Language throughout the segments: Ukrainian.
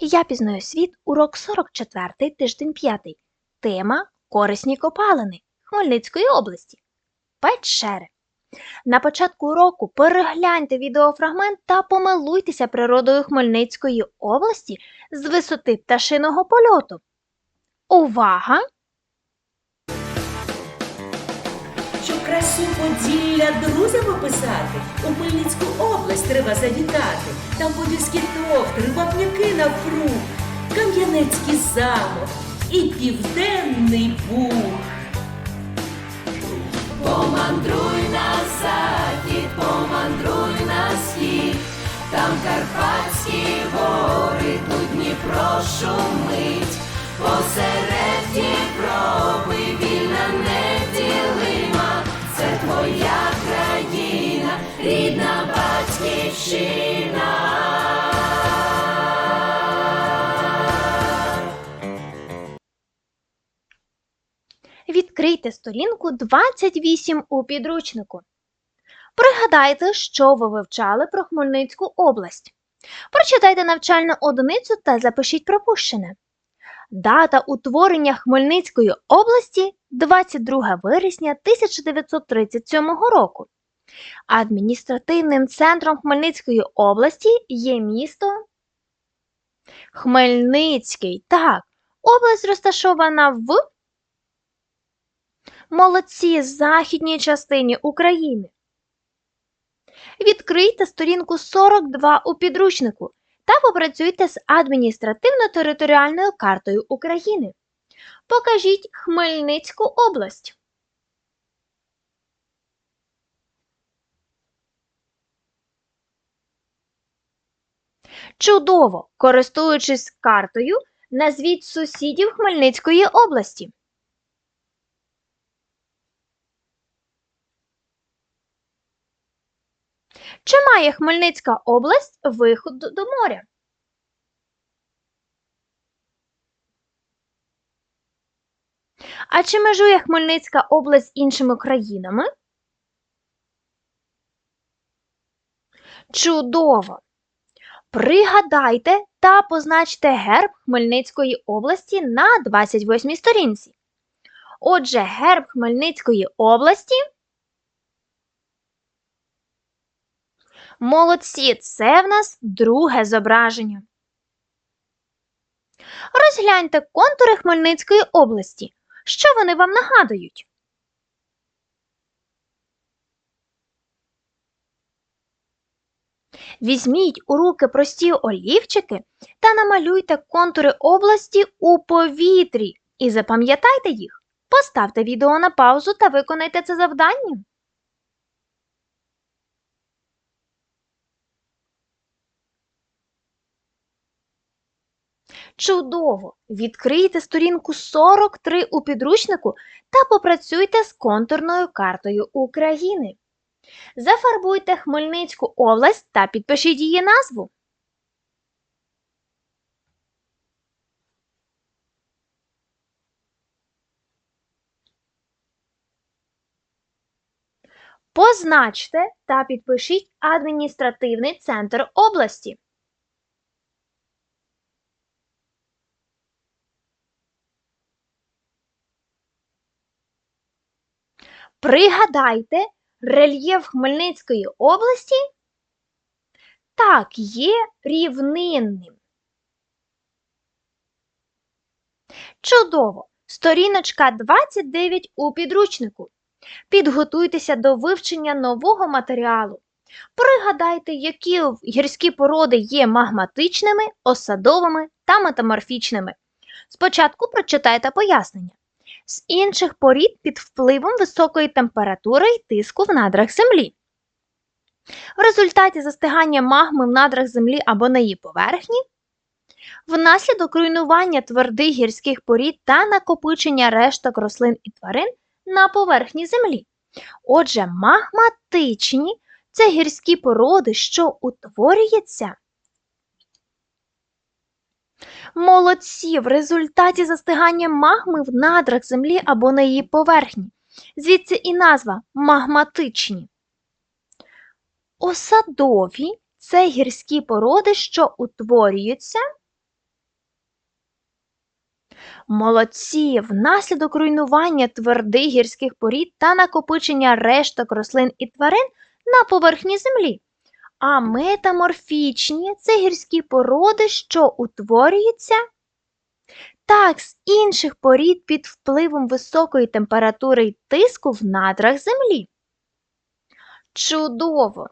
Я пізнаю світ, урок 44, тиждень 5. Тема Корисні копалини Хмельницької області. Печери. На початку уроку перегляньте відеофрагмент та помилуйтеся природою Хмельницької області з висоти пташиного польоту. Увага! Щоб красу Поділля друзям описати, у Хмельницьку область треба завітати. Там подільські товтри, вапняки навкруг, Кам'янецький замок і Південний Буг. Помандруй на захід, помандруй на схід, там Карпатські гори, тут Дніпро шумить, посеред Європи вільна неділима, це твоя країна, рідна батьківщина. Відкрийте сторінку 28 у підручнику. Пригадайте, що ви вивчали про Хмельницьку область. Прочитайте навчальну одиницю та запишіть пропущене. Дата утворення Хмельницької області 22 вересня 1937 року. Адміністративним центром Хмельницької області є місто Хмельницький. Так, область розташована в Молодці західній частині України. Відкрийте сторінку 42 у підручнику та попрацюйте з адміністративно-територіальною картою України. Покажіть Хмельницьку область. Чудово! Користуючись картою, назвіть сусідів Хмельницької області. Чи має Хмельницька область виход до моря? А чи межує Хмельницька область з іншими країнами? Чудово! Пригадайте та позначте герб Хмельницької області на 28 сторінці. Отже, герб Хмельницької області Молодці, це в нас друге зображення. Розгляньте контури Хмельницької області. Що вони вам нагадують? Візьміть у руки прості олівчики та намалюйте контури області у повітрі і запам'ятайте їх. Поставте відео на паузу та виконайте це завдання. Чудово! Відкрийте сторінку 43 у підручнику та попрацюйте з контурною картою України. Зафарбуйте Хмельницьку область та підпишіть її назву. Позначте та підпишіть адміністративний центр області. Пригадайте рельєф Хмельницької області? Так, є рівнинним. Чудово! Сторіночка 29 у підручнику. Підготуйтеся до вивчення нового матеріалу. Пригадайте, які гірські породи є магматичними, осадовими та метаморфічними. Спочатку прочитайте пояснення з інших порід під впливом високої температури і тиску в надрах землі. В результаті застигання магми в надрах землі або на її поверхні, внаслідок руйнування твердих гірських порід та накопичення решток рослин і тварин на поверхні землі. Отже, магматичні це гірські породи, що утворюються Молодці в результаті застигання магми в надрах землі або на її поверхні. Звідси і назва магматичні. Осадові це гірські породи, що утворюються Молодці! Внаслідок руйнування твердих гірських порід та накопичення решток рослин і тварин на поверхні землі. А метаморфічні це гірські породи, що утворюються так, з інших порід під впливом високої температури й тиску в надрах землі. Чудово!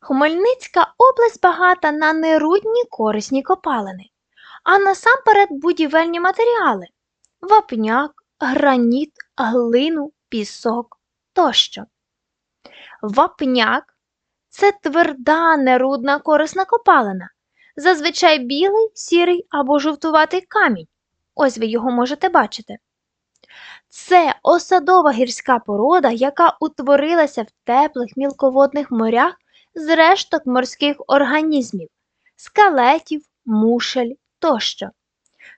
Хмельницька область багата на нерудні корисні копалини, а насамперед будівельні матеріали вапняк, граніт, глину, пісок тощо. Вапняк це тверда нерудна корисна копалина, зазвичай білий, сірий або жовтуватий камінь. Ось ви його можете бачити. Це осадова гірська порода, яка утворилася в теплих мілководних морях з решток морських організмів, скелетів, мушель тощо,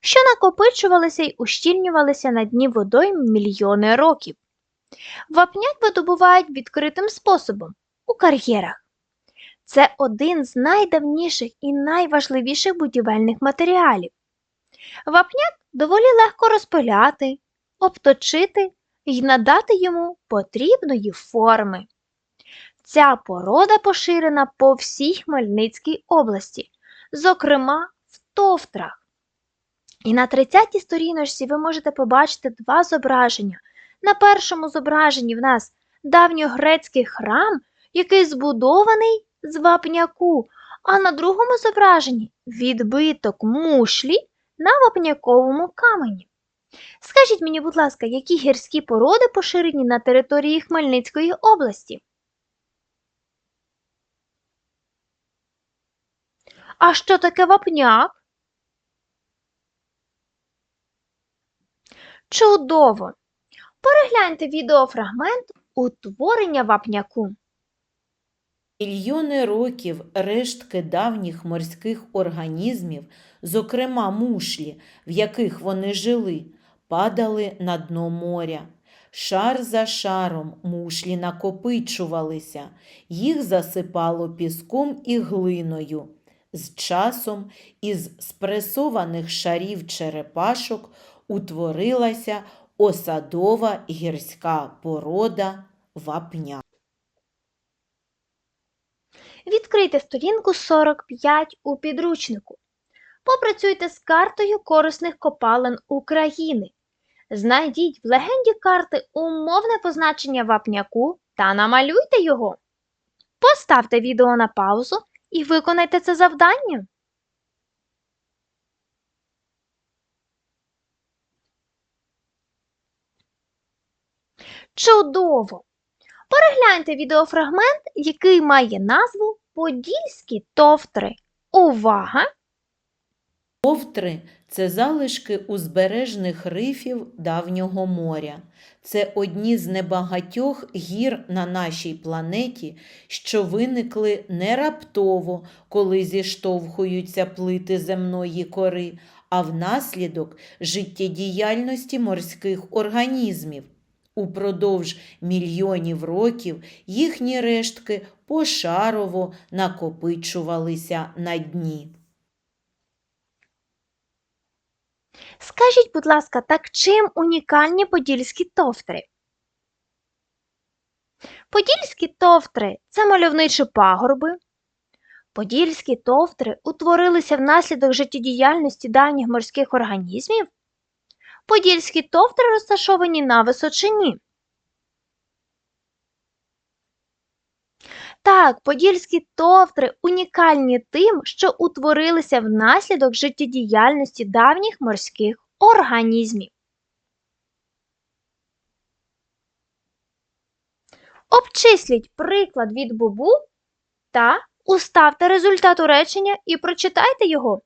що накопичувалися й ущільнювалися на дні водойм мільйони років. Вапняк видобувають відкритим способом у кар'єрах. Це один з найдавніших і найважливіших будівельних матеріалів. Вапняк доволі легко розпиляти, обточити і надати йому потрібної форми. Ця порода поширена по всій Хмельницькій області, зокрема в Товтрах. І на 30-й сторіночці ви можете побачити два зображення. На першому зображенні в нас давньогрецький храм, який збудований з вапняку, а на другому зображенні відбиток мушлі на вапняковому камені. Скажіть мені, будь ласка, які гірські породи поширені на території Хмельницької області? А що таке вапняк? Чудово! Перегляньте відеофрагмент утворення вапняку. Мільйони років рештки давніх морських організмів, зокрема мушлі, в яких вони жили, падали на дно моря. Шар за шаром мушлі накопичувалися, їх засипало піском і глиною. З часом із спресованих шарів черепашок утворилася осадова гірська порода вапня. Відкрийте сторінку 45 у підручнику. Попрацюйте з картою корисних копалин України. Знайдіть в легенді карти умовне позначення вапняку та намалюйте його. Поставте відео на паузу і виконайте це завдання. Чудово! Перегляньте відеофрагмент, який має назву Подільські товтри. Увага! Ковтри це залишки узбережних рифів давнього моря. Це одні з небагатьох гір на нашій планеті, що виникли не раптово, коли зіштовхуються плити земної кори, а внаслідок життєдіяльності морських організмів. Упродовж мільйонів років їхні рештки пошарово накопичувалися на дні. Скажіть, будь ласка, так чим унікальні подільські товтри? Подільські товтри це мальовничі пагорби. Подільські товтри утворилися внаслідок життєдіяльності давніх морських організмів. Подільські товтри розташовані на височині. Так, подільські товтри унікальні тим, що утворилися внаслідок життєдіяльності давніх морських організмів. Обчисліть приклад від бубу та уставте результат у речення і прочитайте його.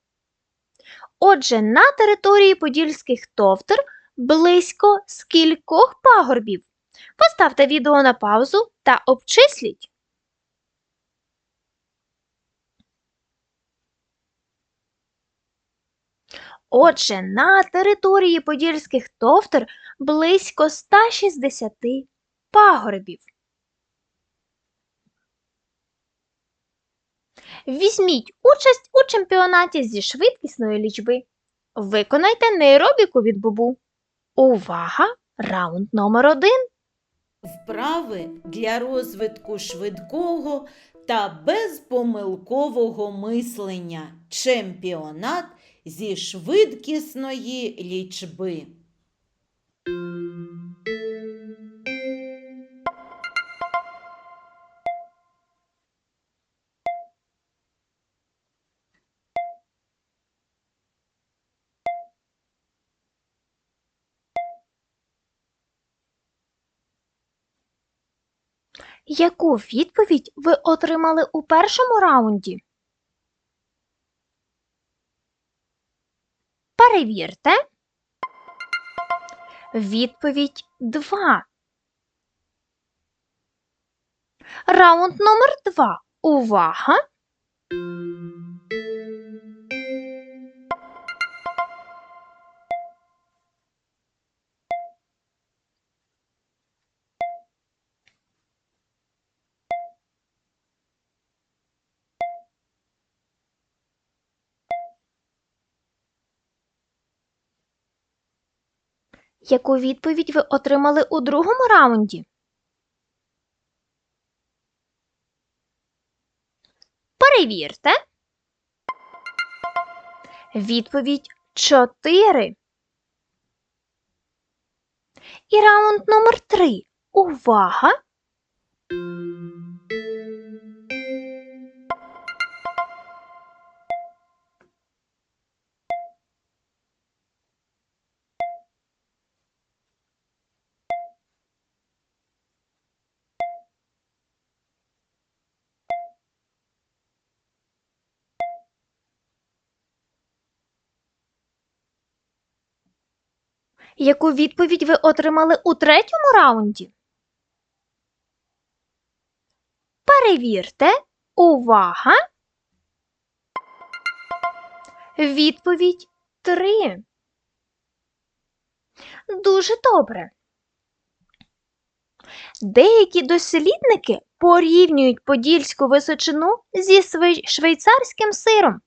Отже, на території подільських товтр близько скількох пагорбів. Поставте відео на паузу та обчисліть. Отже, на території подільських товтр близько 160 пагорбів. Візьміть участь у чемпіонаті зі швидкісної лічби. Виконайте нейробіку від бубу. Увага! Раунд номер один. Вправи для розвитку швидкого та безпомилкового мислення. Чемпіонат зі швидкісної лічби. Яку відповідь ви отримали у першому раунді? Перевірте. Відповідь 2. Раунд номер 2. Увага! Яку відповідь ви отримали у другому раунді? Перевірте. Відповідь 4. І раунд номер 3. Увага! Яку відповідь ви отримали у третьому раунді? Перевірте. Увага! Відповідь 3. Дуже добре. Деякі дослідники порівнюють подільську височину зі швейцарським сиром,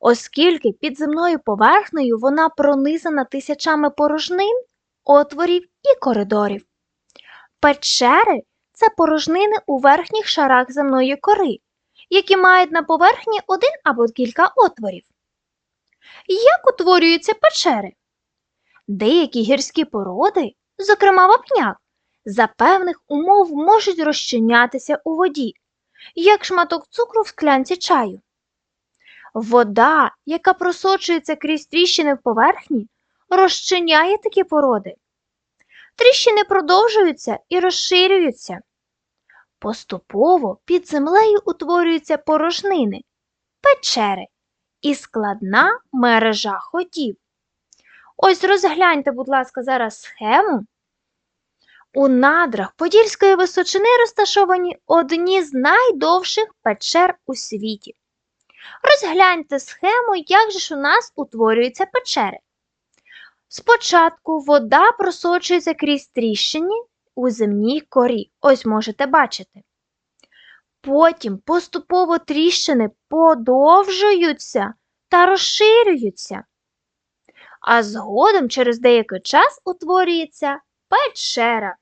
оскільки під земною поверхнею вона пронизана тисячами порожнин, отворів і коридорів. Печери це порожнини у верхніх шарах земної кори, які мають на поверхні один або кілька отворів. Як утворюються печери? Деякі гірські породи, зокрема вапняк, за певних умов можуть розчинятися у воді, як шматок цукру в склянці чаю. Вода, яка просочується крізь тріщини в поверхні, розчиняє такі породи. Тріщини продовжуються і розширюються. Поступово під землею утворюються порожнини, печери і складна мережа ходів. Ось розгляньте, будь ласка, зараз схему. У надрах Подільської височини розташовані одні з найдовших печер у світі. Розгляньте схему, як же ж у нас утворюються печери. Спочатку вода просочується крізь тріщини у земній корі. Ось можете бачити. Потім поступово тріщини подовжуються та розширюються. А згодом через деякий час утворюється печера.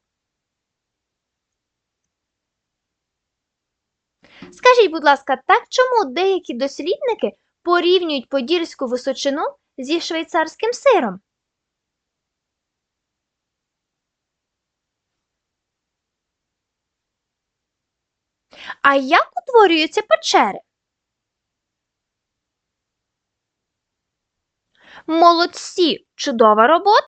Скажіть, будь ласка, так чому деякі дослідники порівнюють подільську височину зі швейцарським сиром? А як утворюються печери? Молодці! Чудова робота!